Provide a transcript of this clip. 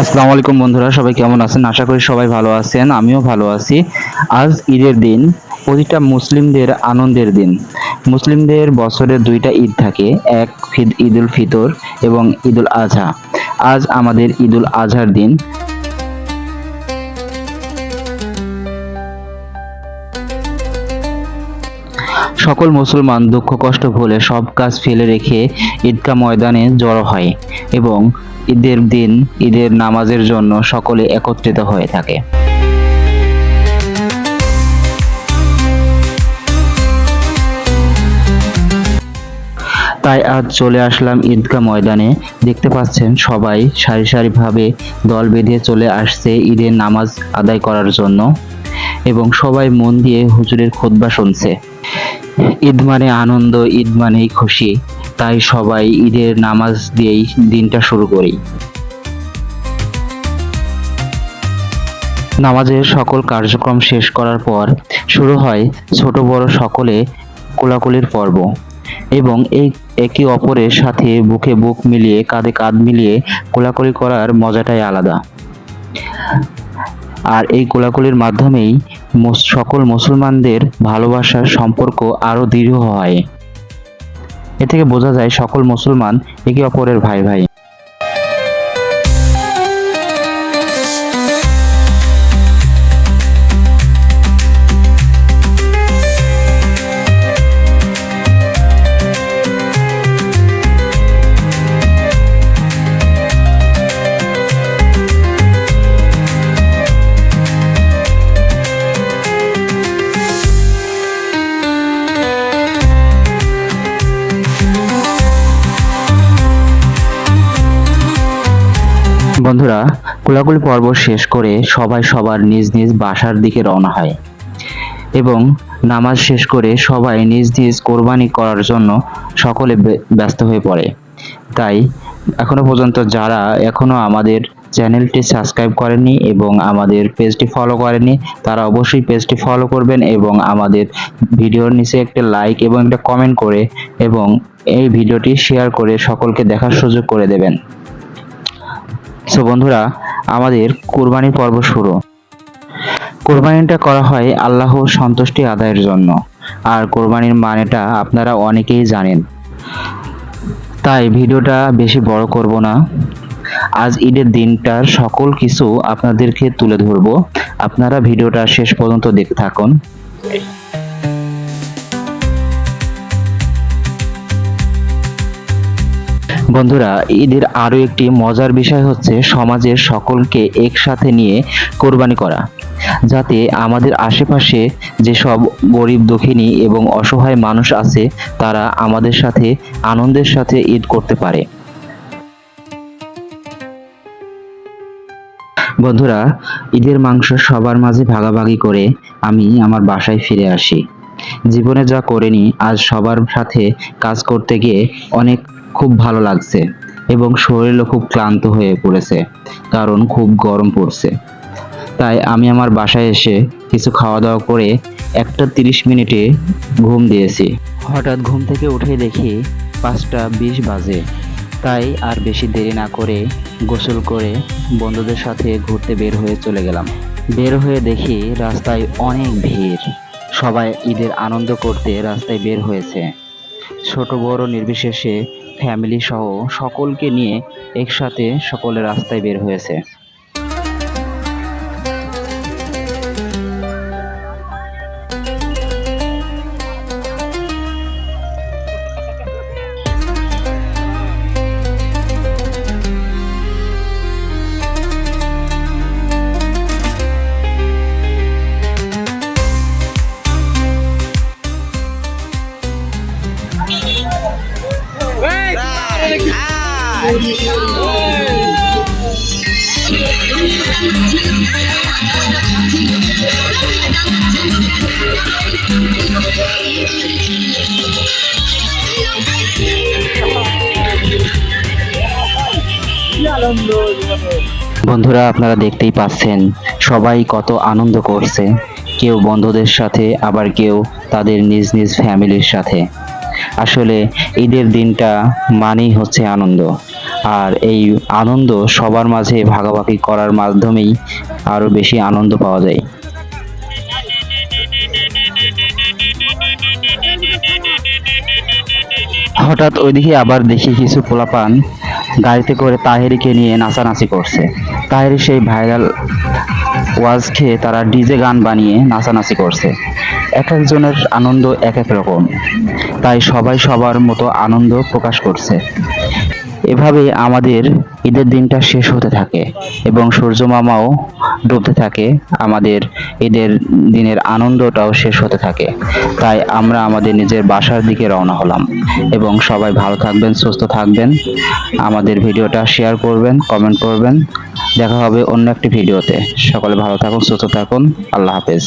আসসালামু আলাইকুম বন্ধুরা, সবাই কেমন আছেন? আশা করি সবাই ভালো আছেন, আমিও ভালো আছি। আজ ঈদের দিন, প্রতিটা মুসলিমদের আনন্দের দিন। মুসলিমদের বছরে দুইটা ঈদ থাকে, এক ঈদ ঈদুল ফিতর এবং ঈদুল আজহা আজ আমাদের ঈদুল আজহার দিন। সকল মুসলমান দুঃখ কষ্ট ভুলে সব কাজ ফেলে রেখে ঈদগাহ ময়দানে জড়ো হয় এবং ঈদের দিন, ঈদের নামাজের জন্য সকলে একত্রিত হয়ে থাকে। তাই আজ চলে আসলাম ঈদগাহ ময়দানে। দেখতে পাচ্ছেন সবাই সারি সারিভাবে দল বেঁধে চলে আসছে ঈদের নামাজ আদায় করার জন্য এবং সবাই মন দিয়ে হুজুরের খুতবা শুনছে। ঈদ মানে আনন্দ, ঈদ মানেই খুশি। তাই সবাই ঈদের নামাজ দিয়েই দিনটা শুরু করি। নামাজের সকল কার্যক্রম শেষ করার পর শুরু হয় ছোট বড় সকলে কোলাকুলির পর্ব। এবং এই একে অপরের সাথে বুকে বুক মিলিয়ে, কাঁধে কাঁধ মিলিয়ে কোলাকুলি করার মজাটাই আলাদা। আর এই গোলাগুলির মাধ্যমেই সকল মুসলমানদের ভালোবাসার সম্পর্ক আরও দৃঢ় হয়। এ থেকে বোঝা যায় সকল মুসলমান একে অপরের ভাই ভাই বন্ধুরা, কোলাকুলি পর্ব শেষ করে সবাই সবার নিজ নিজ বাসার দিকে রওনা হয় এবং নামাজ শেষ করে সবাই নিজ নিজ কোরবানি করার জন্য সকলে ব্যস্ত হয়ে পড়ে। তাই এখনও পর্যন্ত যারা এখনও আমাদের চ্যানেলটি সাবস্ক্রাইব করেননি এবং আমাদের পেজটি ফলো করেনি তারা অবশ্যই পেজটি ফলো করবেন এবং আমাদের ভিডিওর নিচে একটা লাইক এবং একটা কমেন্ট করে এবং এই ভিডিওটি শেয়ার করে সকলকে দেখার সুযোগ করে দেবেন। সো বন্ধুরা, আমাদের কোরবানি পর্ব শুরু। কোরবানিটা করা হয় আল্লাহ সন্তুষ্টি আদায়ের জন্য। আর কোরবানির মানেটা আপনারা অনেকেই জানেন। তাই ভিডিওটা বেশি বড় করব না। আজ ঈদের দিনটার সকল কিছু আপনাদেরকে তুলে ধরবো। আপনারা ভিডিওটা শেষ পর্যন্ত দেখতে থাকুন। বন্ধুরা, ঈদের আরও একটি মজার বিষয় হচ্ছে সমাজের সকলকে একসাথে নিয়ে কোরবানি করা। যাতে আমাদের আশেপাশে যেসব গরিব, দুঃখিনী এবং অসহায় মানুষ আছে, তারা আমাদের সাথে, আনন্দের সাথে ঈদ করতে পারে। বন্ধুরা, ঈদের মাংস সবার মাঝে ভাগাভাগি করে আমি আমার বাসায় ফিরে আসি। জীবনে যা করিনি, আজ সবার সাথে কাজ করতে গিয়ে অনেক খুব ভালো লাগছে এবং শরীরও খুব ক্লান্ত হয়ে পড়েছে, কারণ খুব গরম পড়ছে। তাই আমি আমার বাসায় এসে কিছু খাওয়া দাওয়া করে একটা তিরিশ মিনিটে ঘুম দিয়েছি। হঠাৎ ঘুম থেকে উঠে দেখি পাঁচটা বিশ বাজে। তাই আর বেশি দেরি না করে গোসল করে বন্ধুদের সাথে ঘুরতে বের হয়ে চলে গেলাম। বের হয়ে দেখি রাস্তায় অনেক ভিড়। সবাই ঈদের আনন্দ করতে রাস্তায় বের হয়েছে। ছোট বড় নির্বিশেষে ফ্যামিলি সহ সকলকে নিয়ে একসাথে সকলে রাস্তায় বের হয়েছে। বন্ধুরা, আপনারা দেখতেই পাচ্ছেন, সবাই কত আনন্দ করছে। কেউ বন্ধুদের সাথে, আবার কেউ তাদের নিজ নিজ ফ্যামিলির সাথে। আসলে ঈদের দিনটা মানেই হচ্ছে আনন্দ। আর এই আনন্দ সবার মাঝে ভাগাভাগি করার মাধ্যমেই আরও বেশি আনন্দ পাওয়া যায়। হঠাৎ ওইদিকে আবার দেখি কিছু পোলাপান গাড়িতে করে তাহেরিকে নিয়ে নাচানাচি করছে। তাহেরি সেই ভাইরাল ওয়াজ খেয়ে তারা ডিজে গান বানিয়ে নাচানাচি করছে। এক একজনের আনন্দ এক এক রকম। তাই সবাই সবার মতো আনন্দ প্রকাশ করছে। এভাবে আমাদের ঈদের দিনটা শেষ হতে থাকে এবং সূর্য মামাও ডুবতে থাকে, আমাদের ঈদের দিনের আনন্দটাও শেষ হতে থাকে। তাই আমরা আমাদের নিজের বাসার দিকে রওনা হলাম এবং সবাই ভালো থাকবেন, সুস্থ থাকবেন। আমাদের ভিডিওটা শেয়ার করবেন কমেন্ট করবেন। দেখা হবে অন্য একটি ভিডিওতে। সকলে ভালো থাকুন, সুস্থ থাকুন। আল্লাহ হাফেজ।